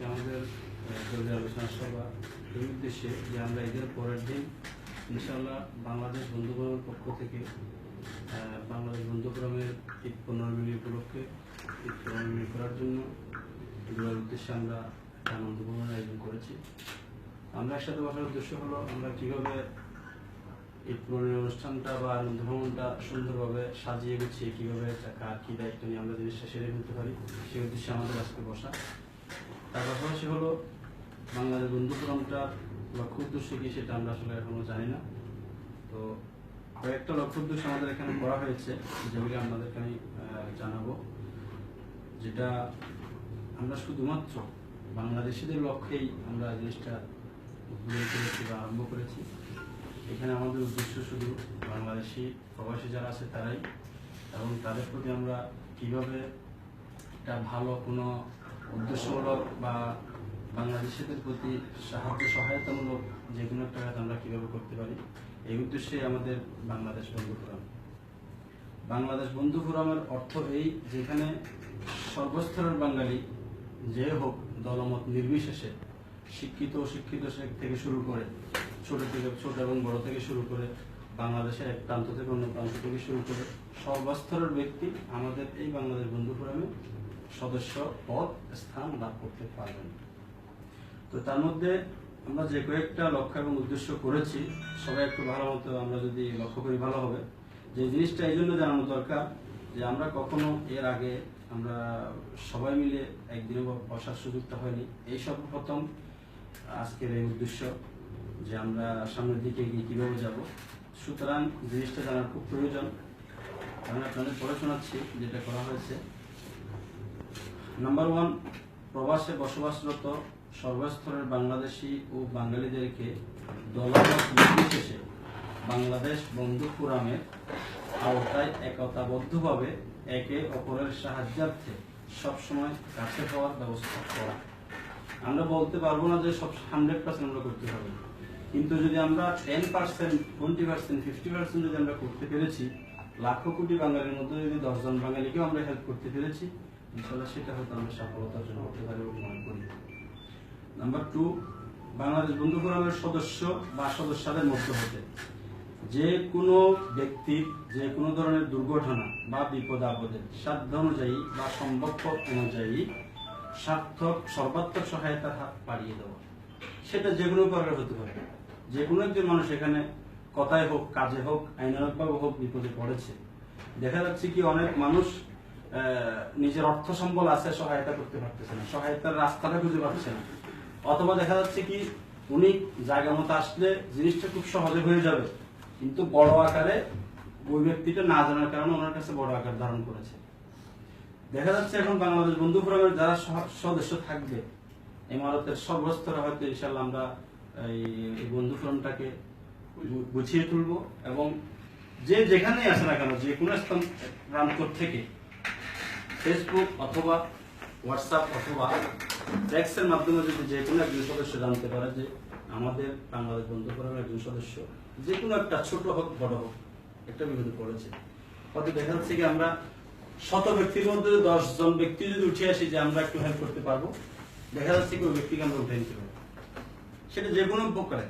আজকে আমাদের দলীয় আলোচনা সভা এই উদ্দেশ্যে যে আমরা ঈদের পরের দিন ইনশাল্লাহ বাংলাদেশ বন্ধুগ্রামের পক্ষ থেকে বাংলাদেশ বন্ধুগ্রামের ঈদ পনেরোমিনি উপলক্ষে ঈদ পনেরোমিনি করার জন্য এগুলোর উদ্দেশ্যে আমরা একটা আনন্দপূর্ণ আয়োজন করেছি। আমরা একসাথে বসার উদ্দেশ্য হলো আমরা কীভাবে এই পুরনো অনুষ্ঠানটা বা আনন্দ ভ্রমণটা সুন্দরভাবে সাজিয়ে গুছিয়ে কীভাবে কার কি দায়িত্ব নিয়ে আমরা জিনিসটা সেরে ফেলতে পারি, সেই উদ্দেশ্যে আমাদের আজকে বসা। তার পাশাপাশি হলো বাংলাদেশ বন্ধু ফোরামটার লক্ষ্য উদ্দেশ্য কি সেটা আমরা আসলে এখনও জানি না। তো কয়েকটা লক্ষ্য উদ্দেশ্য আমাদের এখানে করা হয়েছে, যেগুলি আপনাদেরকে আমি জানাব। যেটা আমরা শুধুমাত্র বাংলাদেশিদের লক্ষ্যেই আমরা জিনিসটা উদ্বোধন করেছি বা আরম্ভ করেছি। এখানে আমাদের উদ্দেশ্য শুধু বাংলাদেশি প্রবাসী যারা আছে তারাই, এবং তাদের প্রতি আমরা কীভাবে একটা ভালো কোনো উদ্দেশ্যমূলক বা বাংলাদেশিদের প্রতি সাহায্য সহায়তামূলক যে কোনো একটা কাজ আমরা কীভাবে করতে পারি, এই উদ্দেশ্যে আমাদের বাংলাদেশ বন্ধু ফোরাম। বাংলাদেশ বন্ধু ফোরামের অর্থ এই যেখানে সর্বস্তরের বাঙালি যে হোক দলমত নির্বিশেষে শিক্ষিত অশিক্ষিত সে- থেকে শুরু করে ছোট থেকে ছোট এবং বড় থেকে শুরু করে বাংলাদেশের এক প্রান্ত থেকে অন্য প্রান্ত থেকে শুরু করে সর্বস্তরের ব্যক্তি আমাদের এই বাংলাদেশ বন্ধু ফোরামে সদস্য পদ, স্থান লাভ করতে পারবেন তো তার মধ্যে আমরা যে কয়েকটা লক্ষ্য এবং উদ্দেশ্য করেছি, সবাই একটু ভালো মতো আমরা যদি লক্ষ্য করি ভালো হবে। যে জিনিসটা এই জন্য জানানো দরকার যে আমরা কখনো এর আগে আমরা সবাই মিলে একদিনে বসার সুযোগটা হয়নি। এই সর্বপ্রথম আজকের এই উদ্দেশ্য যে আমরা সামনের দিকে গিয়ে কীভাবে যাব। সুতরাং জিনিসটা জানার খুব প্রয়োজন। আমি আপনাদের পড়ে শোনাচ্ছি যেটা করা হয়েছে। নাম্বার ওয়ান প্রবাসে বসবাসরত সর্বস্তরের বাংলাদেশি ও বাঙালিদেরকে দলমত নির্বিশেষে বাংলাদেশ বন্ধু ফোরামের আওতায় একতাবদ্ধভাবে একে অপরের সাহায্যার্থে সবসময় কাছে পাওয়ার ব্যবস্থা করা। আমরা বলতে পারব না যে সব হান্ড্রেড পার্সেন্ট আমরা করতে পারব কিন্তু যদি আমরা ten percent, twenty percent, fifty percent যদি আমরা করতে পেরেছি, লাখো কোটি বাঙালির মধ্যে যদি দশজন বাঙালিকেও আমরা হেল্প করতে পেরেছি ইনশাল্লাহ সেটা হয়তো আমরা সফলতার জন্য হতে পারি বলে মনে করি। নাম্বার টু বাংলাদেশ বন্ধু ফোরামের সদস্য বা সদস্যদের মধ্যে হতে। যে কোনো ব্যক্তির যে কোনো ধরনের দুর্ঘটনা বা বিপদ আপদে সাধ্য অনুযায়ী বা সম্ভব অনুযায়ী সার্থক, সর্বাত্মক সহায়তার হাত বাড়িয়ে দেওয়া। সেটা যে কোনো প্রকার হতে পারে। যে কোনো একজন মানুষ এখানে কথায় হোক, কাজে হোক আইনানুগভাবে হোক বিপদে পড়েছে। দেখা যাচ্ছে কি অনেক মানুষ নিজের অর্থ সম্বল আছে, সহায়তা করতে পারতেছে না। সহায়তার রাস্তাটা খুঁজে পাচ্ছে না। অথবা দেখা যাচ্ছে কি, উনি জায়গা মতো আসলে জিনিসটা খুব সহজে হয়ে যাবে। কিন্তু বড় আকারে ওই ব্যক্তিটা না জানার কারণে ওনার কাছে বড় আকার ধারণ করেছে। দেখা যাচ্ছে এখন বাংলাদেশ বন্ধু ফোরামের যারা সদস্য থাকবে, ইমারতের সর্বস্তরে হয়তো ইনশাল্লাহ আমরা এই বন্ধু ফোরামটাকে গুছিয়ে তুলবো এবং যে যেখানেই আসে না কেন, যে কোনো স্থান প্রান্তর থেকে ফেসবুক অথবা হোয়াটসঅ্যাপ অথবা ট্যাক্সের মাধ্যমে যদি যে কোনো একজন সদস্য জানতে পারে যে আমাদের বাংলাদেশ বন্ধু ফোরামের একজন সদস্য যে কোনো একটা ছোট হোক, বড় হোক, একটা বিপদে করেছে। হয়তো দেখা যাচ্ছে কি আমরা শত ব্যক্তির মধ্যে দশ জন ব্যক্তি যদি উঠে আসি যে আমরা একটু হেল্প করতে পারব, দেখা যাচ্ছে কি ওই ব্যক্তিকে আমরা উঠে নিতে পারব। সেটা যে কোনো প্রকারে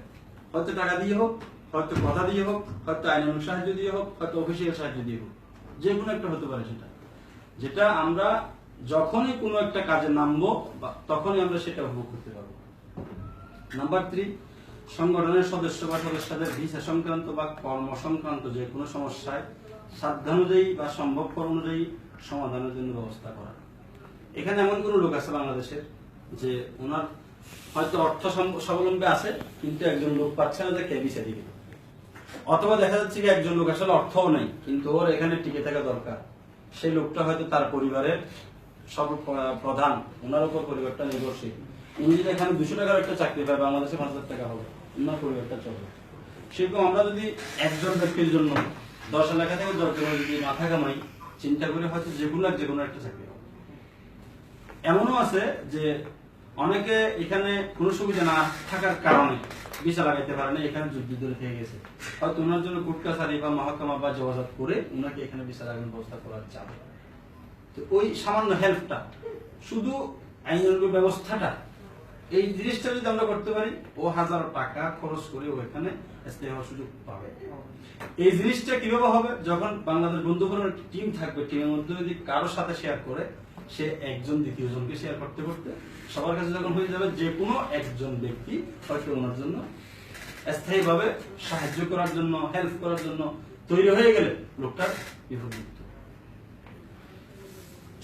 হয়তো টাকা দিয়ে হোক, হয়তো কথা দিয়ে হোক, হয়তো আইনানুক সাহায্য দিয়ে হোক, হয়তো অফিসিয়াল সাহায্য দিয়ে হোক, যে কোনো একটা হতে পারে সেটা। যেটা আমরা যখনই কোনো একটা কাজে নামবো তখনই আমরা সেটা উপভোগ করতে পারব। নাম্বার থ্রি সংগঠনের সদস্য বা সদস্যদের ভিসা সংক্রান্ত বা কর্ম সংক্রান্ত যে কোনো সমস্যায় সাধ্যানুযায়ী বা সম্ভবপর অনুযায়ী সমাধানের জন্য ব্যবস্থা করা। এখানে এমন কোন লোক আছে বাংলাদেশের যে ওনার হয়তো অর্থ স্বাবলম্বী আছে, কিন্তু একজন লোক পাচ্ছে না যে ভিসা দিবে। অথবা দেখা যাচ্ছে কি একজন লোক আসলে অর্থও নেই, কিন্তু ওর এখানে টিকে থাকা দরকার। সেই লোকটা হয়তো তার পরিবারের সর্ব প্রধান। ওনার উপর পরিবারটা নির্ভরশীল। উনি যদি এখানে দুশো টাকার একটা চাকরি পায়, বাংলাদেশে পাঁচ হাজার টাকা হবে। ওনার পরিবারটা চলবে সেরকম আমরা যদি একজন ব্যক্তির জন্য দশ এলাকা থেকে দশ জন যদি মাথা কামাই, চিন্তা করে হয়তো যে কোনো যে কোনো একটা চাকরি এমনও আছে যে অনেকে এখানে কোনো সুবিধা না থাকার কারণে ভিসা লাগাইতে পারে না, এখানে যুদ্ধ ধরে থেকে গেছে। হয়তো ওনার জন্য কোর্ট কাছারি বা মহকামা বা যোগাযোগ করে ওনাকে এখানে ভিসা লাগানোর ব্যবস্থা করার চাপ তো ওই সামান্য হেল্পটা শুধু আইনের ব্যবস্থাটা, এই জিনিসটা যদি আমরা করতে পারি, ও হাজার টাকা খরচ করে ও এখানে স্থায়ী হওয়ার সুযোগ পাবে। এই জিনিসটা কীভাবে হবে? যখন বাংলাদেশ বন্ধু ফোরামের টিম থাকবে টিমের মধ্যে যদি কারোর সাথে শেয়ার করে, সে একজন দ্বিতীয় জনকে শেয়ার করতে করতে, সবার কাছে যখন হয়ে যাবে যে কোনো একজন ব্যক্তি হয়তো ওনার জন্য স্থায়ীভাবে সাহায্য করার জন্য হেল্প করার জন্য তৈরি হয়ে গেলে লোকটার বিপদমুক্ত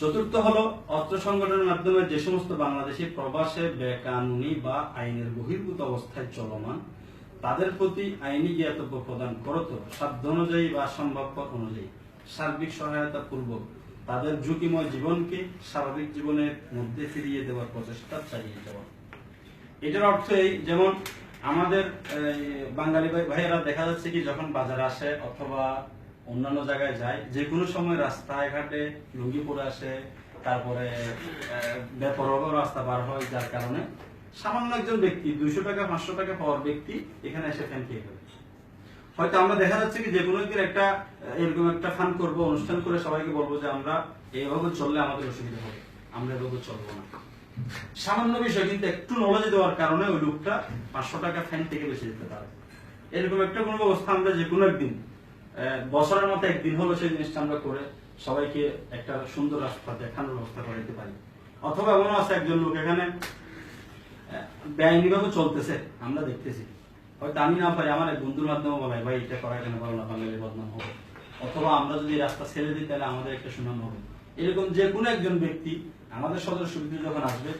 চতুর্থ হলো অর্থ সংগঠনের মাধ্যমে যে সমস্ত বাংলাদেশি প্রবাসে, বেকানুনি বা আইনের বহির্ভূত অবস্থায় চলমান, তাদের প্রতি আইনি জ্ঞাতব্য প্রদান করত, সাধ্য অনুযায়ী বা সম্ভবপর অনুযায়ী। সার্বিক সহায়তা পূর্বক তাদের ঝুঁকিময় জীবনকে স্বাভাবিক জীবনের মধ্যে ফিরিয়ে দেওয়ার প্রচেষ্টা চালিয়ে যাওয়া। এটার অর্থ এই, যেমন আমাদের বাঙালি ভাই ভাইয়েরা দেখা যাচ্ছে কি, যখন বাজারে আসে অথবা অন্যান্য জায়গায় যায় যে কোনো সময় রাস্তায় ঘাটে লুঙ্গি পরে আসে, তারপরে বেপরোয়া রাস্তা পার হয়, যার কারণে সামান্য একজন ব্যক্তি, দুইশো টাকা, পাঁচশো টাকা পাওয়ার ব্যক্তি এখানে এসে ফ্যান খেয়ে ফেলে। হয়তো আমরা দেখা যাচ্ছে কি যে কোনো একদিন একটা এরকম একটা ফান করব, অনুষ্ঠান করে সবাইকে বলব যে আমরা এইভাবে চললে আমাদের অসুবিধা হবে, আমরা এভাবে চলবো না। সামান্য বিষয়, কিন্তু একটু নলেজ দেওয়ার কারণে ওই লোকটা পাঁচশো টাকা ফাইন থেকে বেশি যেতে পারে। এরকম একটা কোনো ব্যবস্থা আমরা যে কোনো একদিন বছরের মতো একদিন হলো সেই জিনিসটা আমরা করে সবাইকে একটা সুন্দর রাস্তা দেখানোর ব্যবস্থা করে দিতে পারি। অথবা এমন আছে একজন লোক এখানে বেআইনি চলতেছে, আমরা দেখতেছি। হয়তো আমি না পারি আমার এক বন্ধুর মাধ্যমে বলাই ভাই, এটা করা কেন? ভালো না বাঙালির বদনাম হবে। অথবা আমরা যদি রাস্তা ছেড়ে দিই, তাহলে আমাদের একটা সুনাম হবে। এরকম যে কোনো একজন ব্যক্তি আমাদের সদর সুবিধা যখন আসবে,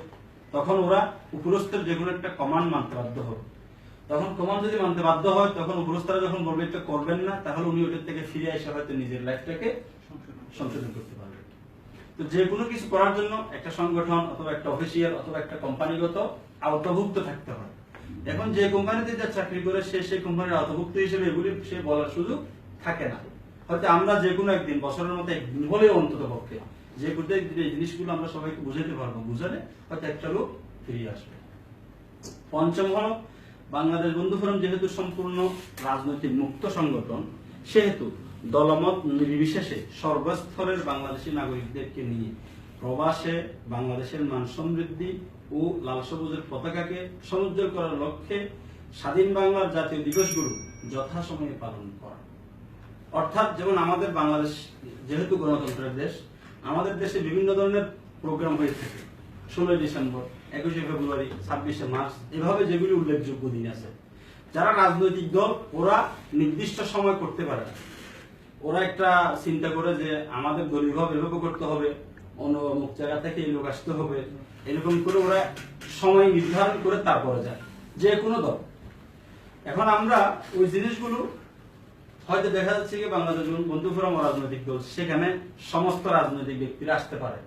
তখন ওরা উপরস্থের যে কোনো একটা কমান্ড মানতে বাধ্য হবে। তখন কমান্ড যদি মানতে বাধ্য হয়, তখন উপরস্থরা যখন বলবে এটা করবেন না, তাহলে উনি ওটার থেকে ফিরে এসে হয়তো নিজের লাইফটাকে সংশোধন করতে পারবে। তো যে কোনো কিছু করার জন্য একটা সংগঠন অথবা একটা অফিসিয়াল অথবা একটা কোম্পানিগত আওতাভুক্ত থাকতে হয়। এখন যে কোম্পানিতে যা চাকরি করে, সে সেই কোম্পানির আওতাভুক্ত হিসেবে এগুলি সে বলার সুযোগ থাকে না। হয়তো আমরা যে কোনো একদিন, বছরের মধ্যে একদিন হলেও অন্তত পক্ষে যে কোনো একদিন এই জিনিসগুলো আমরা সবাইকে বুঝাতে পারব। বুঝালে হয়তো একটা লোক ফিরিয়ে আসবে। পঞ্চম হল, বাংলাদেশ বন্ধু ফোরাম যেহেতু সম্পূর্ণ রাজনৈতিক মুক্ত সংগঠন, সেহেতু দলমত নির্বিশেষে সর্বস্তরের বাংলাদেশি নাগরিকদেরকে নিয়ে প্রবাসে বাংলাদেশের মান সমৃদ্ধি ও লাল সবুজের পতাকাকে সমুজ্জ্বল করার লক্ষ্যে স্বাধীন বাংলার জাতীয় দিবসগুলো যথাসময়ে পালন করা। অর্থাৎ যেমন আমাদের বাংলাদেশ যেহেতু গণতন্ত্রের দেশ আমাদের দেশে বিভিন্ন ধরনের প্রোগ্রাম হয়ে থাকে। ষোলোই ডিসেম্বর, একুশে ফেব্রুয়ারি, ছাব্বিশে মার্চ, এভাবে যেগুলি উল্লেখযোগ্য দিন আছে। যারা রাজনৈতিক দল, ওরা নির্দিষ্ট সময় করতে পারে। ওরা একটা চিন্তা করে যে আমাদের দলীয়ভাবে এভাবে করতে হবে, অন্য অমুক জায়গা থেকে এই লোক আসতে হবে। এরকম করে ওরা সময় নির্ধারণ করে তারপরে যায়, যে কোনো দল। এখন আমরা ওই জিনিসগুলো হয়তো দেখা যাচ্ছে কি বাংলাদেশ বন্ধু ফোরাম রাজনৈতিক দল, সেখানে সমস্ত রাজনৈতিক ব্যক্তিরা আসতে পারে।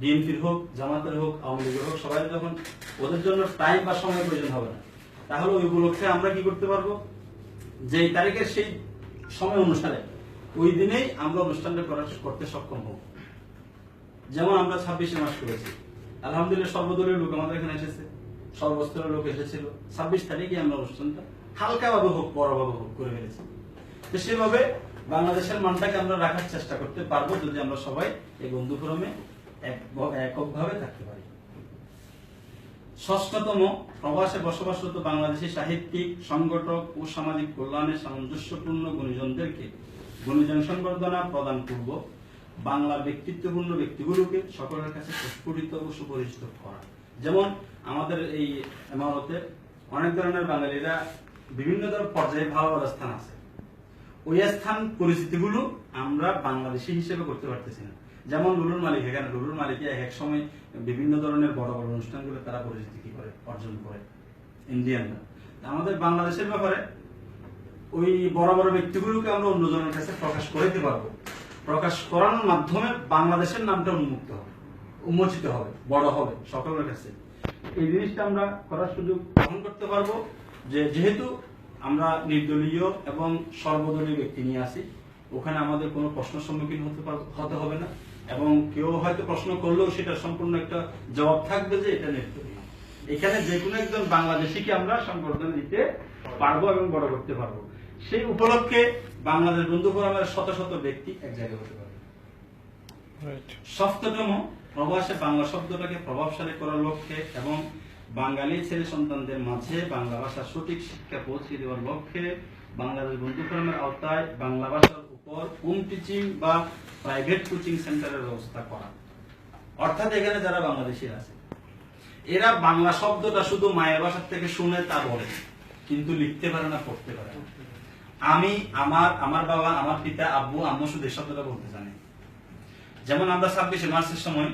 বিএনপির হোক, জামাতের হোক, আওয়ামী লীগের হোক, সবাই যখন ওদের জন্য টাইম বা সময় প্রয়োজন হবে না, তাহলে ওই উপলক্ষে আমরা কি করতে পারব? যে তারিখের সেই সময় অনুসারে ওই দিনেই আমরা অনুষ্ঠানটা করতে সক্ষম হব। যেমন আমরা ছাব্বিশে মাস করেছি। আলহামদুলিল্লাহ সর্বদলীয় লোক আমাদের এখানে এসেছে। সর্বস্তরের লোক এসেছিল। ছাব্বিশ তারিখে আমরা অনুষ্ঠানটা হালকাভাবে হোক, বড়ভাবে হোক করে ফেলেছি। তো সেভাবে বাংলাদেশের মানটাকে আমরা রাখার চেষ্টা করতে পারব যদি আমরা সবাই এই বন্ধু ফোরামে এক- এককভাবে থাকতে পারি। ষষ্ঠতম, প্রবাসে বসবাসরত বাংলাদেশি সাহিত্যিক, সংগঠক ও সামাজিক কল্যাণে সামঞ্জস্যপূর্ণ গুণীজনদেরকে গুণীজন সংবর্ধনা প্রদান করব। বাংলা ব্যক্তিত্বপূর্ণ ব্যক্তিগুলোকে সকলের কাছে প্রস্ফুটিত ও সুপরিচিত করা। যেমন আমাদের এই ইমারতে অনেক ধরনের বাঙালিরা বিভিন্ন ধরনের পর্যায়ে ভালো ভালো স্থান আছে। ওই স্থান পরিচিতিগুলো আমরা বাংলাদেশি হিসেবে করতে পারতেছি না। যেমন লুলুর মালিক, এখানে লুলুর মালিক এক এক সময় বিভিন্ন ধরনের বড় বড় অনুষ্ঠানগুলো তারা পরিচিতি কি করে, অর্জন করে, ইন্ডিয়ানরা। আমাদের বাংলাদেশের ব্যাপারে ওই বড় বড় ব্যক্তিগুলোকে আমরা অন্যজনের কাছে প্রকাশ করাইতে পারব। প্রকাশ করানোর মাধ্যমে বাংলাদেশের নামটা উন্মুক্ত হবে, উন্মোচিত হবে, বড় হবে সকলের কাছে। এই জিনিসটা আমরা করার সুযোগ গ্রহণ করতে পারব যে যেহেতু আমরা নির্দলীয় এবং সর্বদলীয় ব্যক্তি নিয়ে আসি। ওখানে আমাদের কোনো প্রশ্নের সম্মুখীন হতে পার- হতে হবে না। এবং কেউ হয়তো প্রশ্ন করলেও সেটা সম্পূর্ণ একটা জবাব থাকবে যে এটা নির্দলীয়। এখানে যে কোনো একজন বাংলাদেশিকে আমরা সংবর্ধনা দিতে পারব এবং বড় করতে পারব। সেই উপলক্ষে বাংলাদেশ বন্ধু ফোরামের শত শত ব্যক্তি এক জায়গায় হতে পারবে সপ্ততম প্রবাসে বাংলা শব্দটাকে প্রভাবশালী করার লক্ষ্যে এবং বাঙালি ছেলে সন্তানদের মাঝে বাংলা ভাষার সঠিক শিক্ষা পৌঁছে দেওয়ার লক্ষ্যে বাংলাদেশ বন্ধু ফোরামের আওতায় বাংলা ভাষার উপর হোম টিচিং বা প্রাইভেট কোচিং সেন্টারের ব্যবস্থা করা। অর্থাৎ এখানে যারা বাংলাদেশি আছে, এরা বাংলা শব্দটা শুধু মায়ের ভাষার থেকে শুনে তা বলে, কিন্তু লিখতে পারে না, পড়তে পারে আমি, আমার আমার বাবা, আমার পিতা, আব্বু, আম্মু শুধু এই শব্দটা বলতে জানে। যেমন আমরা ছাব্বিশে মার্চের সময়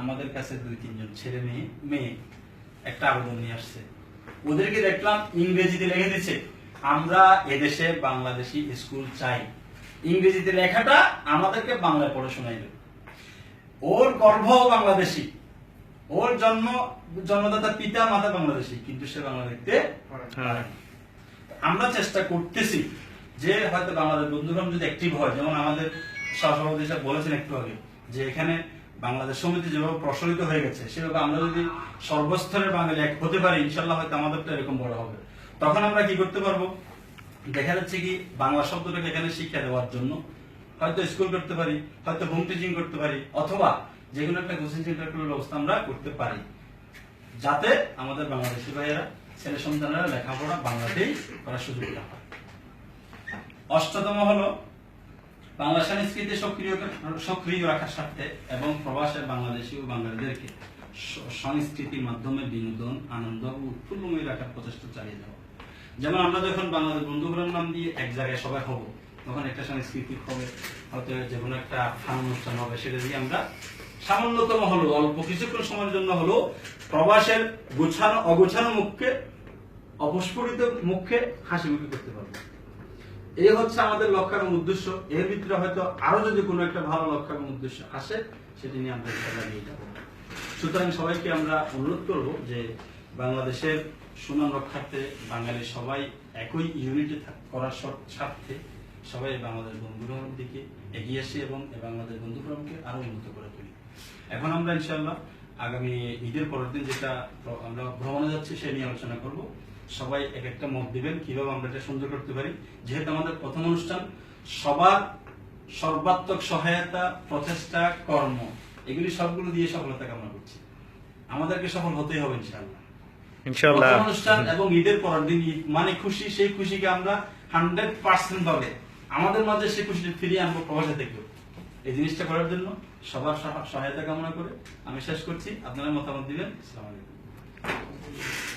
আমাদের কাছে দুই তিনজন ছেলে মেয়ে মেয়ে একটা আবেদন নিয়ে আসছে। ওদেরকে দেখলাম ইংরেজিতে লিখে দিচ্ছে আমরা এদেশে বাংলাদেশি স্কুল চাই। ইংরেজিতে লেখাটা আমাদেরকে বাংলায় পড়ে শোনাইল। ওর গর্ভ বাংলাদেশি। ওর জন্ম জন্মদাতা পিতা মাতা বাংলাদেশি কিন্তু সে বাংলা লিখতে আমরা চেষ্টা করতেছি যে হয়তো বাংলাদেশ বন্ধুগণ যদি অ্যাক্টিভ হয় যেমন আমাদের সহসভাপতি বলেছেন একটু আগে যে এখানে বাংলাদেশ সমিতি যেভাবে প্রসারিত হয়ে গেছে, সেভাবে আমরা যদি সর্বস্তরের বাঙালি এক হতে পারি ইনশাল্লাহ হয়তো আমাদেরটা এরকম বড় হবে। তখন আমরা কি করতে পারব? দেখা যাচ্ছে কি, বাংলা শব্দটাকে এখানে শিক্ষা দেওয়ার জন্য হয়তো স্কুল করতে পারি, হয়তো হোম টিচিং করতে পারি, অথবা যে কোনো একটা কোচিং সেন্টার ব্যবস্থা আমরা করতে পারি। যাতে আমাদের বাংলাদেশি ভাইয়েরা, ছেলে সন্তানেরা লেখাপড়া বাংলাতেই করার সুযোগটা পায়। অষ্টতম হলো বাংলা সংস্কৃতি সক্রিয় সক্রিয় রাখার স্বার্থে এবং প্রবাসে বাংলাদেশি ও বাঙালিদেরকে সংস্কৃতির মাধ্যমে বিনোদন, আনন্দ ও উৎফুল্লময় রাখার প্রচেষ্টা চালিয়ে যাওয়া যেমন আমরা যখন বাংলাদেশ বন্ধুগুলোর নাম দিয়ে এক জায়গায় সবাই হব, তখন একটা সাংস্কৃতিক হবে, হয়তো যে কোনো একটা ফান অনুষ্ঠান হবে, সেটা দিয়ে আমরা সামান্যতম হলো, অল্প কিছুক্ষণ সময়ের জন্য হলো প্রবাসের গোছানো, অগোছানো মুখকে অপস্ফুটিত মুখে হাসি করতে পারব। এই হচ্ছে আমাদের লক্ষ্য এবং উদ্দেশ্য। এর ভিতরে হয়তো আরও যদি কোনো একটা ভালো লক্ষ্য এবং উদ্দেশ্য আসে, সেটি নিয়ে আমরা এটা লাগিয়ে যাব। সুতরাং সবাইকে আমরা অনুরোধ করব যে বাংলাদেশের সুনাম রক্ষার্থে বাঙালি সবাই একই ইউনিটে করার স্বার- স্বার্থে সবাই বাংলাদেশ বন্ধুগ্রহণের দিকে এগিয়ে আসি এবং বাংলাদেশ বন্ধুগ্রহণকে আরও উন্নত করে তুলি। এখন আমরা ইনশাআল্লাহ আগামী ঈদের পরের দিন যেটা আমরা ভ্রমণে যাচ্ছি, সে নিয়ে আলোচনা করব। সবাই এক একটা মত দিবেন কীভাবে আমরা এটা সুন্দর করতে পারি। যেহেতু আমাদের প্রথম অনুষ্ঠান সবার সর্বাত্মক সহায়তা প্রচেষ্টা কর্ম এগুলি সবগুলো দিয়ে সফলতা কামনা করছি। আমাদেরকে সফল হতেই হবে ইনশাআল্লাহ। অনুষ্ঠান এবং ঈদের পরের দিন ঈদ মানে খুশি সেই খুশিকে আমরা হান্ড্রেড পার্সেন্ট ভাবে আমাদের মাঝে সেই খুশিটা ফিরিয়ে আনব প্রবাসে এই জিনিসটা করার জন্য সবার সহায়তা কামনা করে আমি শেষ করছি। আপনারা মতামত দিবেন? আসসালামু আলাইকুম।